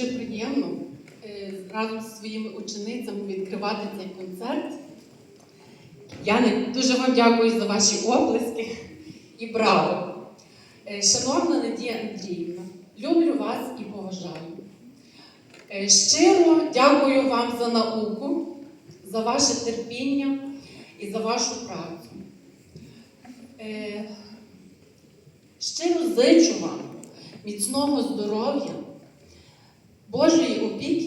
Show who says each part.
Speaker 1: дуже приємно е, разом зі своїми ученицями відкривати цей концерт. Я дуже вам дякую за ваші оплески і браво! Е, шановна Надія Андріївна, люблю вас і поважаю. Е, щиро дякую вам за науку, за ваше терпіння і за вашу працю. Щиро зичу вам міцного здоров'я. Божої опіки.